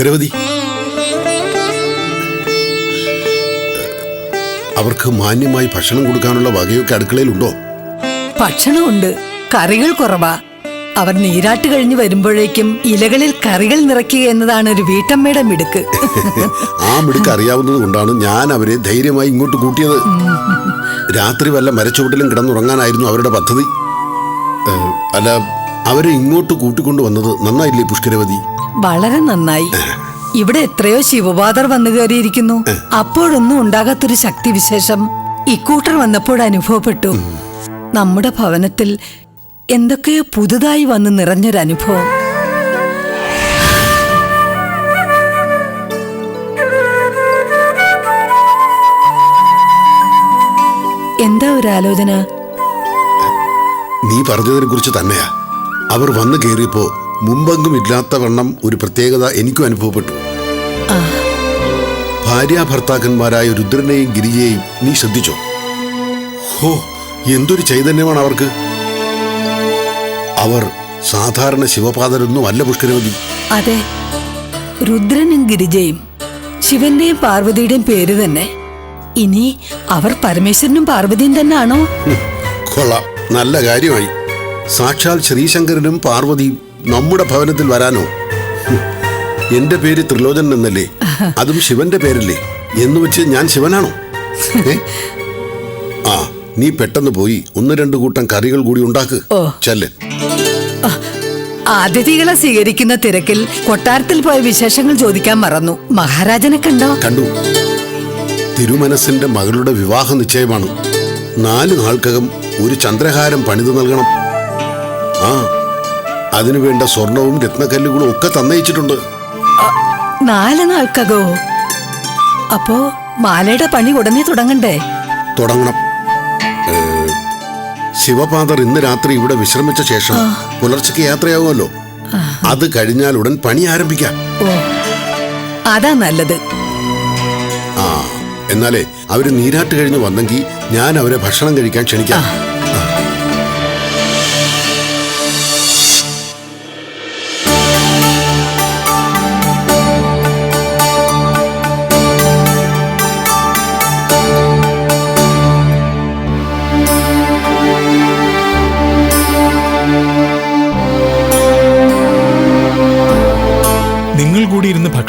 പുഷ്കരവതി അവർക്ക് മാന്യമായി ഭക്ഷണം കൊടുക്കാനുള്ള വകയൊക്കെ അടുക്കളയിലുണ്ടോ? ഭക്ഷണമുണ്ട്. കറികൾ കുറവാ. അവർ നീരാട്ട് കഴിഞ്ഞ് വരുമ്പോഴേക്കും ഇലകളിൽ കറികൾ നിറയ്ക്കുക എന്നതാണ് ഒരു വീട്ടമ്മയുടെ മിടുക്ക്. ആ മിടുക്ക് അറിയാവുന്നത് കൊണ്ടാണ് ഞാൻ അവരെ ധൈര്യമായി ഇങ്ങോട്ട് കൂട്ടിയത്. രാത്രി വല്ല മരച്ചുവട്ടിലും കിടന്നുറങ്ങാനായിരുന്നു അവരുടെ പദ്ധതി. അല്ല അവരെ ഇങ്ങോട്ട് കൂട്ടിക്കൊണ്ടു വന്നത് നന്നായില്ലേ പുഷ്കരവതി? വളരെ നന്നായി. ഇവിടെ എത്രയോ ശിവപാതർ വന്നു കയറിയിരിക്കുന്നു. അപ്പോഴൊന്നും ഉണ്ടാകാത്തൊരു ശക്തിവിശേഷം ഇക്കൂട്ടർ വന്നപ്പോൾ അനുഭവപ്പെട്ടു. നമ്മുടെ ഭവനത്തിൽ എന്തൊക്കെയോ പുതുതായി വന്ന് നിറഞ്ഞൊരനുഭവം. എന്താ ഒരു ആലോചന നീ പറഞ്ഞതിനെ കുറിച്ച് തന്നെയാ. അവർ വന്നു കയറിയപ്പോ മുമ്പെങ്കും ഇല്ലാത്ത വണ്ണം ഒരു പ്രത്യേകത എനിക്കും അനുഭവപ്പെട്ടു. ഭാര്യ ഭർത്താക്കന്മാരായ രുദ്രനെയും ഗിരിജയെയും നീ ശ്രദ്ധിച്ചോ? ഹോ എന്തൊരു ചൈതന്യമാണ് അവർക്ക്. അവർ സാധാരണ ശിവപാദരൊന്നും അല്ല പുഷ്കരവതി അതെ രുദ്രനും ഗിരിജയും ശിവന്റെയും പാർവതിയുടെയും പേര് തന്നെ. ഇനി അവർ പരമേശ്വരനും പാർവതിയും തന്നെയാണോ ആണോ കൊള്ളാം. നല്ല കാര്യമായി. സാക്ഷാൽ ശ്രീശങ്കരനും പാർവതിയും നമ്മുടെ ഭവനത്തിൽ വരാനോ? എന്റെ പേര് ത്രിലോചൻ എന്നല്ലേ? അതും ശിവന്റെ പേരല്ലേ? എന്ന് വെച്ച് ഞാൻ ശിവനാണോ? ആ നീ പെട്ടെന്ന് പോയി ഒന്ന് രണ്ട് കൂട്ടം കറികൾ കൂടി ഉണ്ടാക്ക്. ചെല്ല്. അതിഥികളെ സ്വീകരിക്കുന്ന തിരക്കിൽ കൊട്ടാരത്തിൽ പോയ വിശേഷങ്ങൾ ചോദിക്കാൻ മറന്നു. മഹാരാജനെ കണ്ടോ? കണ്ടു. തിരുമനസിന്റെ മകളുടെ വിവാഹ നിശ്ചയമാണ്. നാല് നാൾക്കകം ഒരു ചന്ദ്രഹാരം പണിതു നൽകണം. ആ അതിനു വേണ്ട സ്വർണവും രത്നക്കല്ലുകളും ഒക്കെ തന്നയിച്ചിട്ടുണ്ട്. നാല് നാൾക്കകോ അപ്പോ മാലയുടെ പണി ഉടനെ തുടങ്ങണ്ടേ? തുടങ്ങണം. ശിവപാദർ ഇന്ന് രാത്രി ഇവിടെ വിശ്രമിച്ച ശേഷം പുലർച്ചയ്ക്ക് യാത്രയാവുമല്ലോ. അത് കഴിഞ്ഞാൽ ഉടൻ പണി ആരംഭിക്കാം. അതാ നല്ലത്. ആ എന്നാലേ അവർ നീരാട്ട് കഴിഞ്ഞ് വന്നെങ്കിൽ ഞാൻ അവരെ ഭക്ഷണം കഴിക്കാൻ ക്ഷണിക്കാം.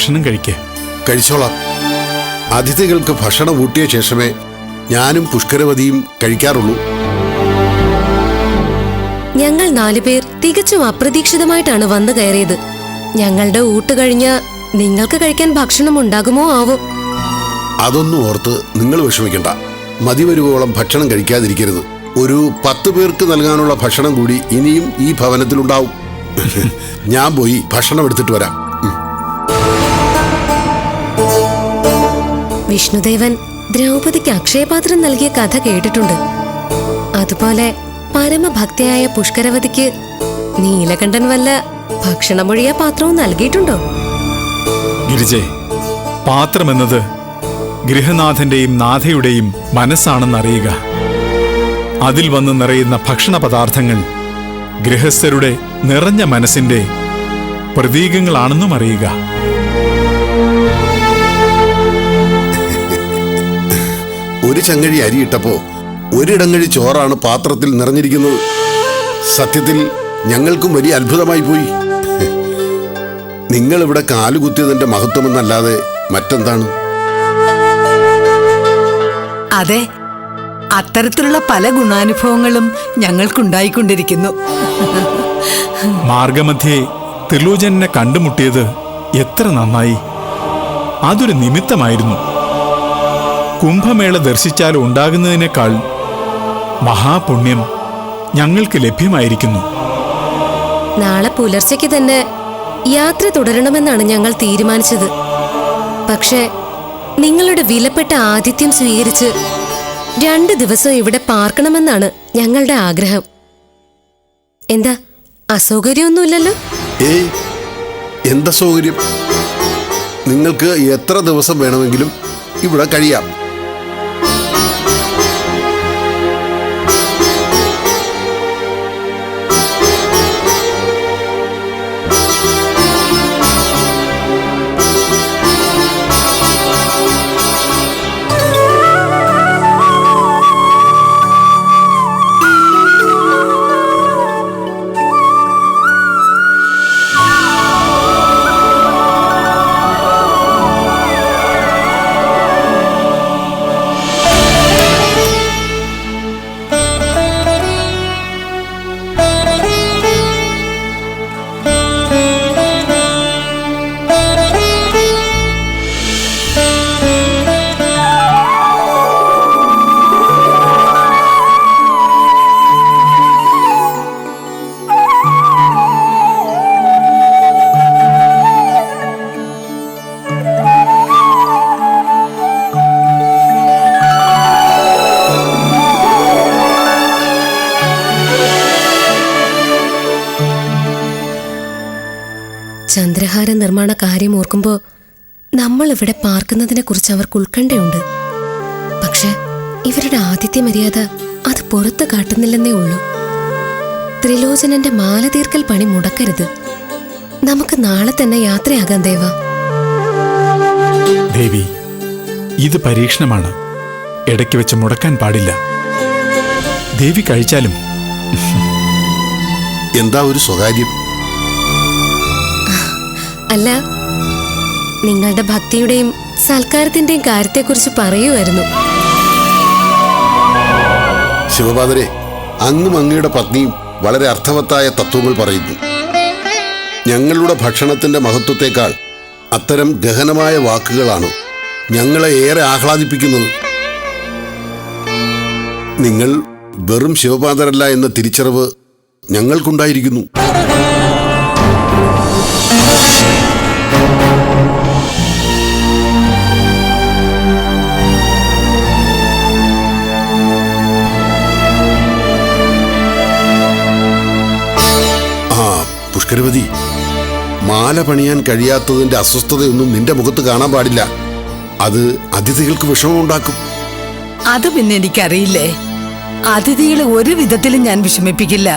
ഭക്ഷണം കഴിക്കേ. കഴിച്ചോളാം. അതിഥികൾക്ക് ഭക്ഷണം ഊട്ടിയ ശേഷമേ ഞാനും പുഷ്കരവതിയും കഴിക്കാറുള്ളൂ. ഞങ്ങൾ നാലുപേർ തികച്ചും അപ്രതീക്ഷിതമായിട്ടാണ് വന്നു കയറിയത്. ഞങ്ങളുടെ ഊട്ട് കഴിഞ്ഞ നിങ്ങൾക്ക് കഴിക്കാൻ ഭക്ഷണം ഉണ്ടാകുമോ ആവോ. അതൊന്നും ഓർത്ത് നിങ്ങൾ വിഷമിക്കണ്ട. മതിവരുവോളം ഭക്ഷണം കഴിക്കാതിരിക്കരുത്. ഒരു പത്ത് പേർക്ക് നൽകാനുള്ള ഭക്ഷണം കൂടി ഇനിയും ഈ ഭവനത്തിലുണ്ടാവും. ഞാൻ പോയി ഭക്ഷണം എടുത്തിട്ട് വരാം. വിഷ്ണുദേവൻ ദ്രൗപദിക്ക് അക്ഷയപാത്രം നൽകിയ കഥ കേട്ടിട്ടുണ്ട്. അതുപോലെ പരമഭക്തയായ പുഷ്കരവതിക്ക് നീലകണ്ഠൻ വല്ല ഭക്ഷണമൊഴിയ പാത്രവും നൽകിയിട്ടുണ്ടോ? ഗിരിജെ പാത്രമെന്നത് ഗൃഹനാഥന്റെയും നാഥയുടെയും മനസ്സാണെന്നറിയുക. അതിൽ വന്ന് നിറയുന്ന ഭക്ഷണ പദാർത്ഥങ്ങൾ ഗൃഹസ്ഥരുടെ നിറഞ്ഞ മനസ്സിന്റെ പ്രതീകങ്ങളാണെന്നും അറിയുക. ഒരു ചങ്ങഴി അരിയിട്ടപ്പോ ഒരിടങ്ങഴി ചോറാണ് പാത്രത്തിൽ നിറഞ്ഞിരിക്കുന്നത്. സത്യത്തിൽ ഞങ്ങൾക്കും വലിയ അത്ഭുതമായി പോയി. നിങ്ങൾ ഇവിടെ കാലുകുത്തിയതിന്റെ മഹത്വമെന്നല്ലാതെ മറ്റെന്താണ്? അതെ അത്തരത്തിലുള്ള പല ഗുണാനുഭവങ്ങളും ഞങ്ങൾക്കുണ്ടായിക്കൊണ്ടിരിക്കുന്നു. മാർഗമധ്യേ ത്രിലോചനെ കണ്ടുമുട്ടിയത് എത്ര നന്നായി. അതൊരു നിമിത്തമായിരുന്നു. കുംഭമേള ദർശിച്ചാൽ ഉണ്ടാകുന്നതിനേക്കാൾ മഹാപുണ്യം ഞങ്ങൾക്ക് ലഭ്യമായിരിക്കുന്നു. നാളെ പുലർച്ചയ്ക്ക് തന്നെ യാത്ര തുടരണമെന്നാണ് ഞങ്ങൾ തീരുമാനിച്ചത്. പക്ഷേ നിങ്ങളുടെ വിലപ്പെട്ട ആതിഥ്യം സ്വീകരിച്ച് രണ്ട് ദിവസം ഇവിടെ പാർക്കണമെന്നാണ് ഞങ്ങളുടെ ആഗ്രഹം. എന്താ അസൗകര്യമൊന്നുമില്ലല്ലോ? ഏയ് എന്താ സൗകര്യം? നിങ്ങൾക്ക് എത്ര ദിവസം വേണമെങ്കിലും ഇവിടെ കഴിയാം. കാര്യം ഓർക്കുമ്പോൾ നമ്മൾ ഇവിടെ പാർക്കുന്നതിനെ കുറിച്ച് അവർക്ക് ഉൾക്കണ്ടയുണ്ട് പക്ഷെ ഇവരുടെ ആദ്യത്തെ മര്യാദ അത് പുറത്ത് കാട്ടുന്നില്ലെന്നേ ഉള്ളൂ. ത്രിലോചനന്റെ മാലതീർക്കൽ പണി മുടക്കരുത്. നമുക്ക് നാളെ തന്നെ യാത്രയാകാം ദേവ. ദേവി ഇത് പരീക്ഷണമാണ്. ഇടയ്ക്ക് വെച്ച് മുടക്കാൻ പാടില്ല. ദേവി കഴിച്ചാലും. എന്താ ഒരു സ്വകാര്യം? അല്ല നിങ്ങളുടെ ഭക്തിയുടെയും സൽക്കാരത്തിന്റെയും കാര്യത്തെക്കുറിച്ച് പറയുമായിരുന്നു. ശിവപാദരെ അങ്ങും അങ്ങയുടെ പത്നിയും വളരെ അർത്ഥവത്തായ തത്വങ്ങൾ പറയുന്നു. ഞങ്ങളുടെ ഭക്ഷണത്തിന്റെ മഹത്വത്തെക്കാൾ അത്തരം ഗഹനമായ വാക്കുകളാണ് ഞങ്ങളെ ഏറെ ആഹ്ലാദിപ്പിക്കുന്നത്. നിങ്ങൾ വെറും ശിവപാദരല്ല എന്ന തിരിച്ചറിവ് ഞങ്ങൾക്കുണ്ടായിരിക്കുന്നു. പുഷ്കരവതി മാല പണിയാൻ കഴിയാത്തതിന്റെ അസ്വസ്ഥതയൊന്നും നിന്റെ മുഖത്ത് കാണാൻ പാടില്ല. അത് അതിഥികൾക്ക് വിഷമം ഉണ്ടാക്കും അത് പിന്നെ എനിക്കറിയില്ലേ? അതിഥികളെ ഒരു വിധത്തിലും ഞാൻ വിഷമിപ്പിക്കില്ല.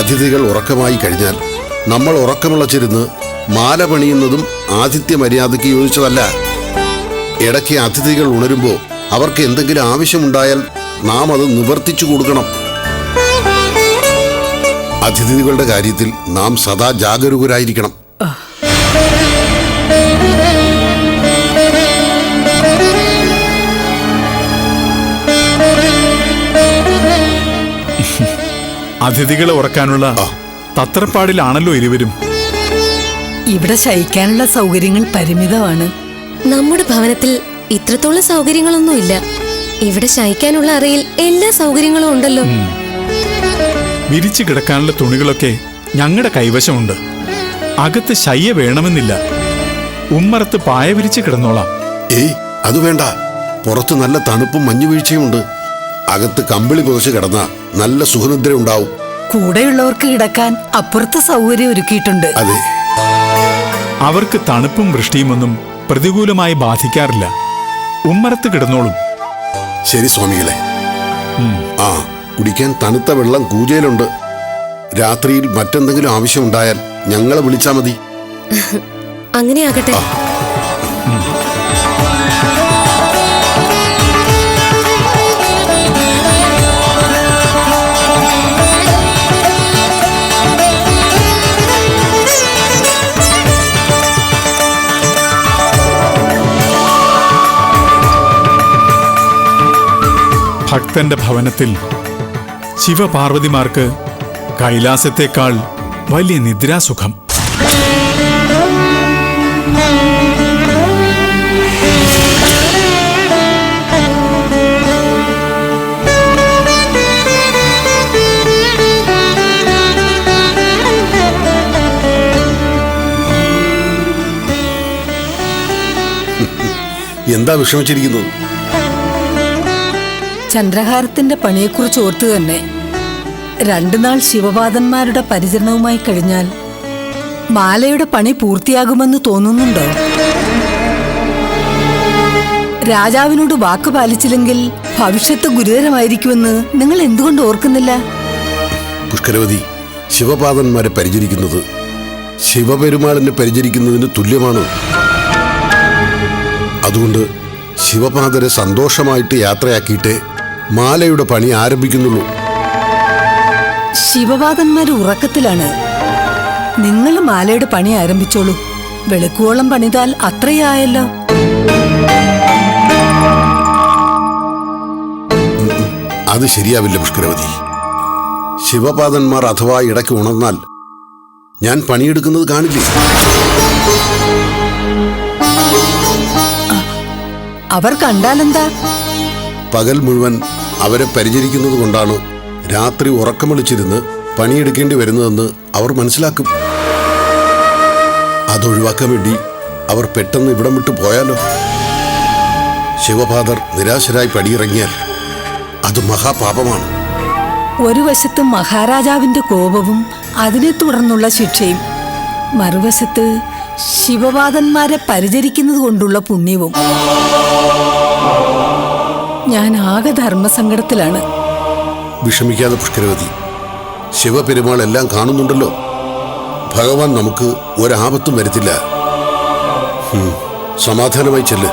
അതിഥികൾ ഉറക്കമായി കഴിഞ്ഞാൽ നമ്മൾ ഉറക്കമുള്ള ഉറക്കമുളച്ചിരുന്ന് മാല പണിയുന്നതും ആതിഥ്യ മര്യാദയ്ക്ക് യോജിച്ചതല്ല. ഇടയ്ക്ക് അതിഥികൾ ഉണരുമ്പോൾ അവർക്ക് എന്തെങ്കിലും ആവശ്യമുണ്ടായാൽ നാം അത് നിവർത്തിച്ചു കൊടുക്കണം. അതിഥികളുടെ കാര്യത്തിൽ നാം സദാ ജാഗരൂകരായിരിക്കണം. അതിഥികളെ ഉറക്കാനുള്ള തത്രപ്പാടിലാണല്ലോ ഇരുവരും. ഇവിടെ ശയിക്കാനുള്ള സൗകര്യങ്ങൾ പരിമിതമാണ്. നമ്മുടെ ഭവനത്തിൽ ഇത്രത്തോളം സൗകര്യങ്ങളൊന്നും ഇല്ല ഇവിടെ ശയിക്കാനുള്ള അറയിൽ എല്ലാ സൗകര്യങ്ങളും ഉണ്ടല്ലോ. വിരിച്ചു കിടക്കാനുള്ള തുണികളൊക്കെ ഞങ്ങളുടെ കൈവശമുണ്ട്. അകത്ത് ശയ്യ വേണമെന്നില്ല. ഉമ്മറത്ത് പായ വിരിച്ച് കിടന്നോളാം. ഏയ് അത് വേണ്ട. പുറത്ത് നല്ല തണുപ്പും മഞ്ഞുവീഴ്ചയുമുണ്ട് അകത്ത് കമ്പിളി പുതച്ച് കിടന്ന നല്ല സുഖനിദ്ര ഉണ്ടാവും. കൂടെയുള്ളവർക്ക് കിടക്കാൻ അപ്പുറത്ത് സൗകര്യം ഒരുക്കിയിട്ടുണ്ട് അതെ. അവർക്ക് തണുപ്പും വൃഷ്ടിയുമൊന്നും പ്രതികൂലമായി ബാധിക്കാറില്ല. ഉമ്മറത്ത് കിടന്നോളും. ശരി സ്വാമികളെ. ആ കുടിക്കാൻ തണുത്ത വെള്ളം കൂജയിലുണ്ട്. രാത്രിയിൽ മറ്റെന്തെങ്കിലും ആവശ്യമുണ്ടായാൽ ഞങ്ങളെ വിളിച്ചാൽ മതി. അങ്ങനെ ഭക്തന്റെ ഭവനത്തിൽ ശിവപാർവതിമാർക്ക് കൈലാസത്തെക്കാൾ വലിയ നിദ്രാസുഖം. എന്താ വിഷമിച്ചിരിക്കുന്നത്? ചന്ദ്രഹാരത്തിന്റെ പണിയെക്കുറിച്ച് ഓർത്തു തന്നെ രണ്ടു നാൾ ശിവപാദന്മാരുടെ പരിചരണവുമായി കഴിഞ്ഞാൽ മാലയുടെ പണി പൂർത്തിയാകുമെന്ന് തോന്നുന്നുണ്ടോ? രാജാവിനോട് വാക്ക് പാലിച്ചില്ലെങ്കിൽ ഭവിഷ്യത്ത് ഗുരുതരമായിരിക്കുമെന്ന് നിങ്ങൾ എന്തുകൊണ്ട് ഓർക്കുന്നില്ല? പുഷ്കരവതി ശിവപാദന്മാരെ പരിചരിക്കുന്നത് ശിവപെരുമാളിനെ പരിചരിക്കുന്നതിന് തുല്യമാണ്? അതുകൊണ്ട് ശിവപാദരെ സന്തോഷമായിട്ട് യാത്രയാക്കിയിട്ടേ മാലയുടെ പണി ആരംഭിക്കുന്നുള്ളൂ. ശിവവാദന്മാർ ഉറക്കത്തിലാണ്. നിങ്ങൾ മാലയുടെ പണി ആരംഭിച്ചോളൂ. വെളുക്കുവോളം പണിതാൽ അത്രയായല്ലോ. അത് ശരിയാവില്ല പുഷ്കരവതി. ശിവപാദന്മാർ അഥവാ ഇടയ്ക്ക് ഉണർന്നാൽ ഞാൻ പണിയെടുക്കുന്നത് കാണില്ലേ? അവർ കണ്ടാലെന്താ? പകൽ മുഴുവൻ അവരെ പരിചരിക്കുന്നത് കൊണ്ടാണ് രാത്രി ഉറക്കമൊളിച്ചിരുന്ന് പണിയെടുക്കേണ്ടി വരുന്നതെന്ന് അവർ മനസ്സിലാക്കും. അതൊഴിവാക്കാൻ വേണ്ടി അവർ പെട്ടെന്ന് ഇവിടം വിട്ടു പോയാലോ? ശിവഫാദർ നിരാശരായി പടിയിറങ്ങിയാൽ അത് മഹാപാപമാണ്. ഒരു വശത്ത് മഹാരാജാവിന്റെ കോപവും അതിനെ തുടർന്നുള്ള ശിക്ഷയും മറുവശത്ത് ശിവപാദന്മാരെ പരിചരിക്കുന്നത് കൊണ്ടുള്ള പുണ്യവും. ഞാൻ ആകെ ധർമ്മസങ്കടത്തിലാണ്. വിഷമിക്കാതെ പുഷ്കരവതി ശിവപെരുമാൾ എല്ലാം കാണുന്നുണ്ടല്ലോ. ഭഗവാൻ നമുക്ക് ഒരാപത്തും വരുത്തില്ല. സമാധാനമായി ചെല്ല്.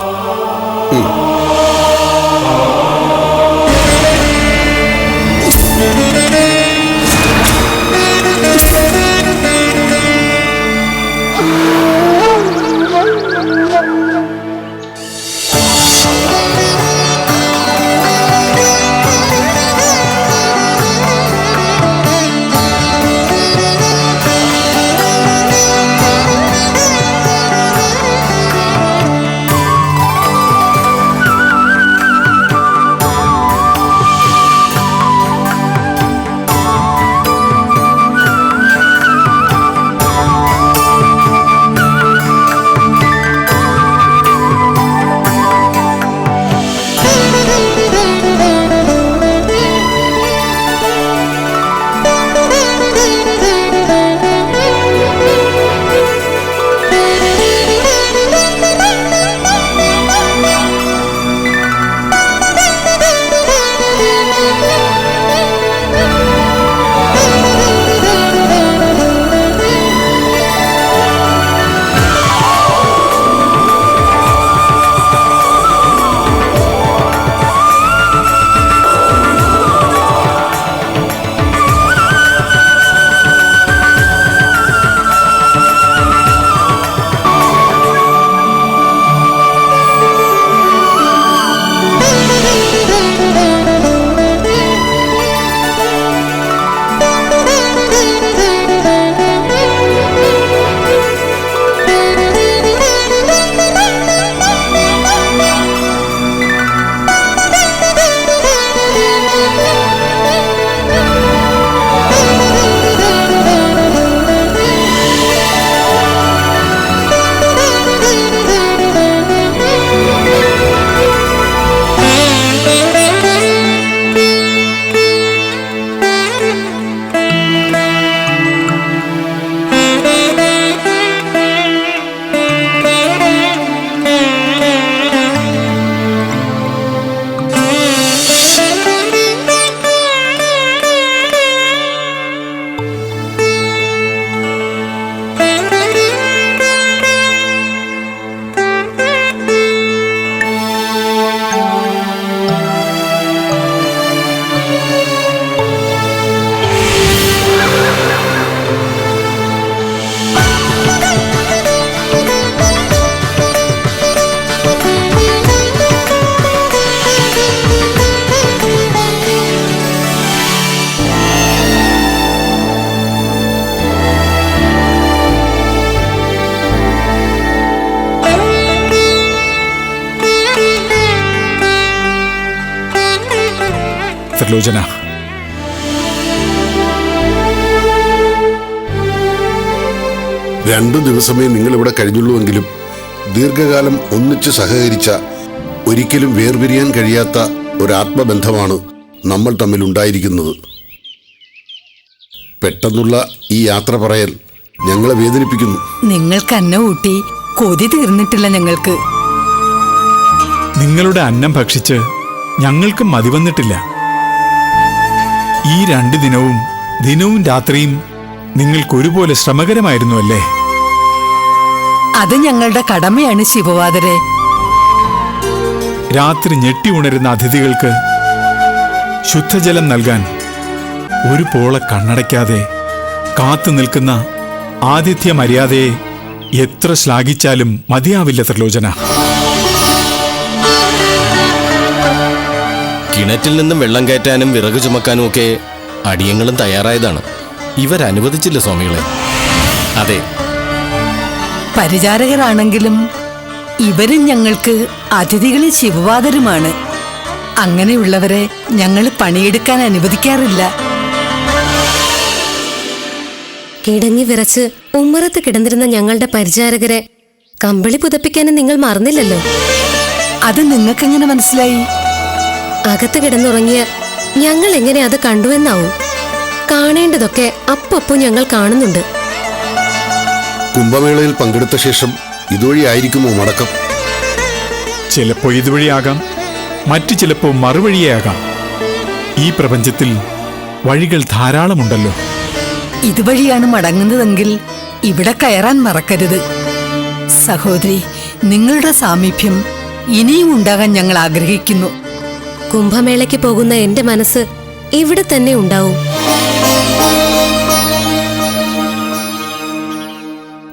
ത്രിലോചന രണ്ടു ദിവസമേ നിങ്ങൾ ഇവിടെ കഴിഞ്ഞുള്ളൂവെങ്കിലും ദീർഘകാലം ഒന്നിച്ച് സഹകരിച്ച ഒരിക്കലും വേർപിരിയാൻ കഴിയാത്ത ഒരു ആത്മബന്ധമാണ് നമ്മൾ തമ്മിൽ ഉണ്ടായിരിക്കുന്നത്. പെട്ടെന്നുള്ള ഈ യാത്ര പറയൽ ഞങ്ങളെ വേദനിപ്പിക്കുന്നു. നിങ്ങൾക്ക് അന്ന ഊട്ടി കൊതി തീർന്നിട്ടില്ല ഞങ്ങൾക്ക്. നിങ്ങളുടെ അന്നം ഭക്ഷിച്ച് ഞങ്ങൾക്ക് മതിവന്നിട്ടില്ല ഈ രണ്ട് ദിനവും ദിനവും രാത്രിയും നിങ്ങൾക്ക് ഒരുപോലെ ശ്രമകരമായിരുന്നു അല്ലേ അത് ഞങ്ങളുടെ കടമയാണ് ശിവവാദരെ. രാത്രി ഞെട്ടി ഉണരുന്ന അതിഥികൾക്ക് ശുദ്ധജലം നൽകാൻ ഒരു പോള കണ്ണടയ്ക്കാതെ കാത്തു നിൽക്കുന്ന ആതിഥ്യ മര്യാദയെ എത്ര ശ്ലാഘിച്ചാലും മതിയാവില്ല ത്രിലോചന. കിണറ്റിൽ നിന്നും വെള്ളം കയറ്റാനും വിറക് ചുമക്കാനും ഒക്കെ അടിയങ്ങളും തയ്യാറായതാണ്. ഇവരനുവദിച്ചില്ല സ്വാമികളെ. അതെ. പരിചാരകരാണെങ്കിലും ഇവരും ഞങ്ങൾക്ക് അതിഥികളിൽ ശിവവാദരുമാണ്. അങ്ങനെയുള്ളവരെ ഞങ്ങൾ പണിയെടുക്കാൻ അനുവദിക്കാറില്ല. കിടങ്ങി വിറച്ച് ഉമ്മറത്ത് കിടന്നിരുന്ന ഞങ്ങളുടെ പരിചാരകരെ കമ്പിളി പുതപ്പിക്കാനും നിങ്ങൾ മറന്നില്ലല്ലോ. അത് നിങ്ങൾക്കെങ്ങനെ മനസ്സിലായി? അകത്ത് കിടന്നുറങ്ങിയ ഞങ്ങൾ എങ്ങനെ അത് കണ്ടുവെന്നാവും. കാണേണ്ടതൊക്കെ അപ്പപ്പോ ഞങ്ങൾ കാണുന്നുണ്ട്. കുംഭമേളയിൽ പങ്കെടുത്ത ശേഷം ഇതുവഴി ആയിരിക്കുമോ മടക്കം? ചിലപ്പോ ഇതുവഴിയാകാം മറ്റു ചിലപ്പോ മറുവഴിയാകാം. ഈ പ്രപഞ്ചത്തിൽ വഴികൾ ധാരാളമുണ്ടല്ലോ. ഇതുവഴിയാണ് മടങ്ങുന്നതെങ്കിൽ ഇവിടെ കയറാൻ മറക്കരുത്. സഹോദരി നിങ്ങളുടെ സാമീപ്യം ഇനിയും ഉണ്ടാകാൻ ഞങ്ങൾ ആഗ്രഹിക്കുന്നു. കുംഭമേളയ്ക്ക് പോകുന്ന എന്റെ മനസ്സ് ഇവിടെ തന്നെ ഉണ്ടാവും.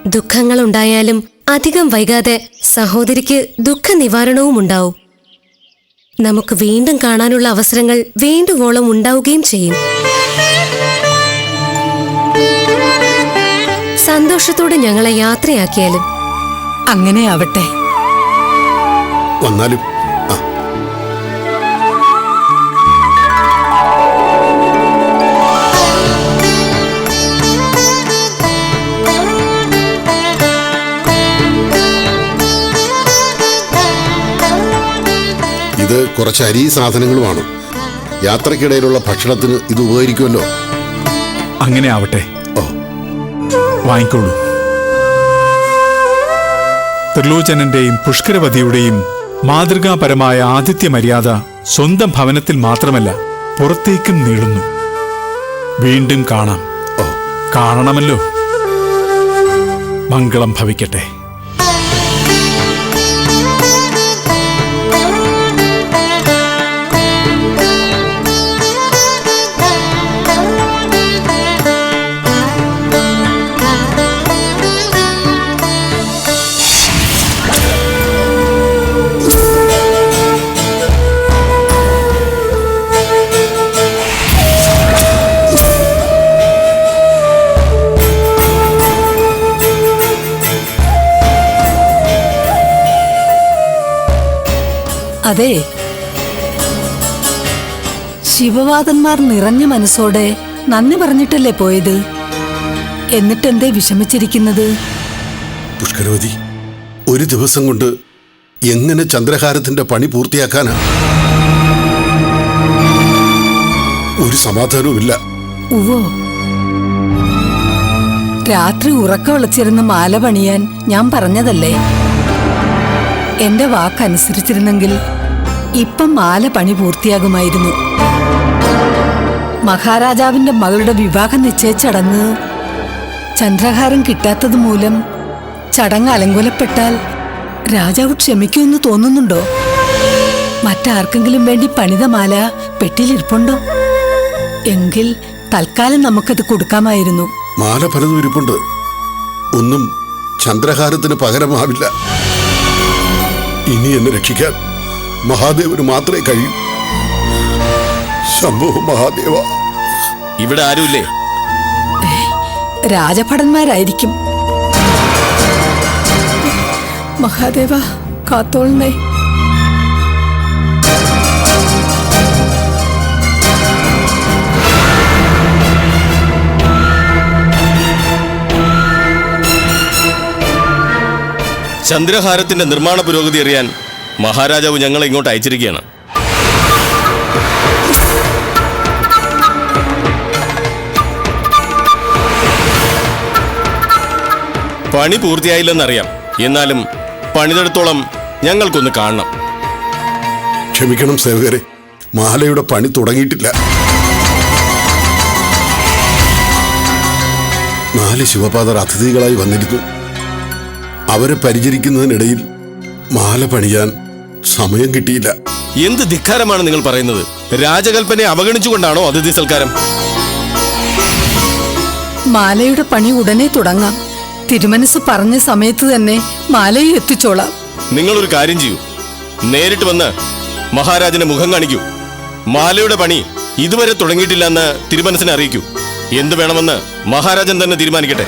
ദുഃഖങ്ങൾ ഉണ്ടായാലും അധികം വൈകാതെ സഹോദരിക്ക് ദുഃഖ നിവാരണവും ഉണ്ടാവും. നമുക്ക് വീണ്ടും കാണാനുള്ള അവസരങ്ങൾ വേണ്ടുവോളം ഉണ്ടാവുകയും ചെയ്യും. സന്തോഷത്തോടെ ഞങ്ങളെ യാത്രയാക്കിയാലും. അങ്ങനെ ആവട്ടെ വന്നാലും കുറച്ച് അരി സാധനങ്ങളുമാണ്. യാത്രക്കിടയിലുള്ള ഭക്ഷണത്തിന് ഇത് ഉപകരിക്കുമല്ലോ? അങ്ങനെ ആവട്ടെ. ഓ. വാങ്ങിക്കോളൂ. ത്രിലോചനന്റെയും പുഷ്കരവതിയുടെയും മാതൃകാപരമായ ആതിഥ്യ മര്യാദ സ്വന്തം ഭവനത്തിൽ മാത്രമല്ല പുറത്തേക്കും നീളുന്നു വീണ്ടും കാണാം. ഓ. കാണണമല്ലോ. മംഗളം ഭവിക്കട്ടെ. അതെ. ശിവവാദന്മാർ നിറഞ്ഞ മനസ്സോടെ നന്ദി പറഞ്ഞിട്ടല്ലേ പോയത്? എന്നിട്ടെന്തേ വിഷമിച്ചിരിക്കുന്നത്? പുഷ്കരവതി ഒരു ദിവസം കൊണ്ട് എങ്ങനെ ചന്ദ്രഹാരത്തിന്റെ പണി പൂർത്തിയാക്കാനാ? ഒരു സമാധാനവുമില്ല. ഉവോ രാത്രി ഉറക്ക വിളിച്ചിരുന്ന് മാല പണിയാൻ ഞാൻ പറഞ്ഞതല്ലേ? എന്റെ വാക്കനുസരിച്ചിരുന്നെങ്കിൽ ഇപ്പം മാല പണി പൂർത്തിയാകുമായിരുന്നു. മഹാരാജാവിന്റെ മകളുടെ വിവാഹം നിശ്ചയ ചടങ്ങ് ചന്ദ്രഹാരം കിട്ടാത്തത് മൂലം ചടങ്ങ് അലങ്കുലപ്പെട്ടാൽ രാജാവ് ക്ഷമിക്കുമെന്ന് തോന്നുന്നുണ്ടോ? മറ്റാർക്കെങ്കിലും വേണ്ടി പണിത മാല പെട്ടിയിലിരിപ്പുണ്ടോ എങ്കിൽ തൽക്കാലം നമുക്കത് കൊടുക്കാമായിരുന്നു. മാല പലതും ഇരിപ്പുണ്ട്. ഒന്നും ചന്ദ്രഹാരത്തിന് പകരമാവില്ല. ഇനി എന്നെ രക്ഷിക്കാൻ മഹാദേവന് മാത്രമേ കഴിയൂ. ശംഭു മഹാദേവ. ഇവിടെ ആരുമില്ലേ? രാജഭടന്മാരായിരിക്കും. മഹാദേവ കാത്തോളണേ ചന്ദ്രഹാരത്തിന്റെ നിർമ്മാണ പുരോഗതി അറിയാൻ മഹാരാജാവ് ഞങ്ങളെ ഇങ്ങോട്ട് അയച്ചിരിക്കുകയാണ്. പണി പൂർത്തിയായില്ലെന്നറിയാം. എന്നാലും പണിതെടുത്തോളം ഞങ്ങൾക്കൊന്ന് കാണണം. ക്ഷമിക്കണം സേവകരെ. മാലയുടെ പണി തുടങ്ങിയിട്ടില്ല. നാല് ശിവപാദർ അതിഥികളായി വന്നിരുന്നു. അവരെ പരിചരിക്കുന്നതിനിടയിൽ മാല പണിയാൻ സമയം കിട്ടിയില്ല. എന്ത് ധിക്കാരമാണ് നിങ്ങൾ പറയുന്നത്? രാജകൽപ്പനയെ അവഗണിച്ചുകൊണ്ടാണോ അതിഥി സൽക്കാരം മാലയുടെ പണി ഉടനെ തുടങ്ങാം. തിരുമനസ് പറഞ്ഞ സമയത്ത് തന്നെ മാലയെ എത്തിച്ചോളാം. ഒരു കാര്യം ചെയ്യൂ. നേരിട്ട് വന്ന് മഹാരാജന് മുഖം കാണിക്കൂ. മാലയുടെ പണി ഇതുവരെ തുടങ്ങിയിട്ടില്ലെന്ന് തിരുമനസിനെ അറിയിക്കൂ. എന്ത് വേണമെന്ന് മഹാരാജൻ തന്നെ തീരുമാനിക്കട്ടെ.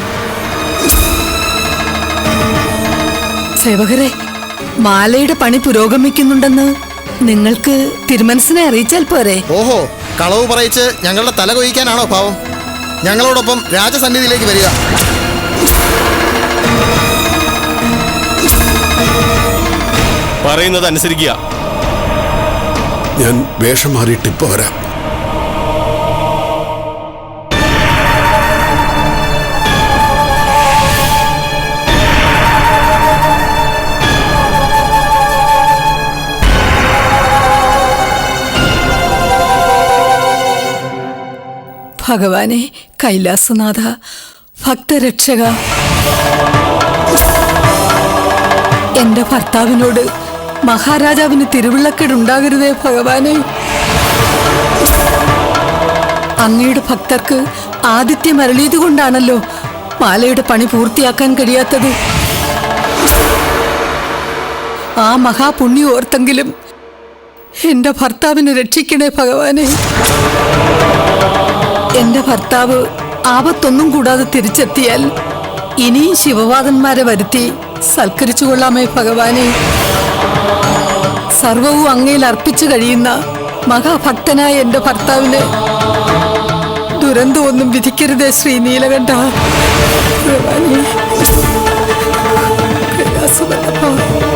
സേവകരെ മാലയുടെ പണി പുരോഗമിക്കുന്നുണ്ടെന്ന് നിങ്ങൾക്ക് തിരുമനസിനെ അറിയിച്ചാൽ പോരെ. ഓഹോ കളവ് പറയിച്ച് ഞങ്ങളുടെ തല കൊയ്ക്കാനാണോ പാവം? ഞങ്ങളോടൊപ്പം രാജസന്നിധിയിലേക്ക് വരിക. പറയുന്നത് അനുസരിക്കുക. ഞാൻ വേഷം മാറിയിട്ട് ഇപ്പൊ വരാം. ഭഗവാനെ കൈലാസനാഥ ഭക്തരക്ഷക. എന്റെ ഭർത്താവിനോട് മഹാരാജാവിന് തിരുവിള്ളക്കേടുണ്ടാകരുതേ ഭഗവാനെ. അങ്ങയുടെ ഭക്തർക്ക് ആദിത്യം അരളിയത് കൊണ്ടാണല്ലോ മാലയുടെ പണി പൂർത്തിയാക്കാൻ കഴിയാത്തത്. ആ മഹാപുണ്യം ഓർത്തെങ്കിലും എന്റെ ഭർത്താവിനെ രക്ഷിക്കണേ ഭഗവാനെ. എന്റെ ഭർത്താവ് ആപത്തൊന്നും കൂടാതെ തിരിച്ചെത്തിയാൽ ഇനിയും ശിവവാദന്മാരെ വരുത്തി സൽക്കരിച്ചു കൊള്ളാമേ ഭഗവാനെ. സർവവും അങ്ങയിൽ അർപ്പിച്ചു കഴിയുന്ന മഹാഭക്തനായ എന്റെ ഭർത്താവിന് ദുരന്തമൊന്നും വിധിക്കരുതേ ശ്രീ നീലകണ്ഠ. ഭഗവാനെ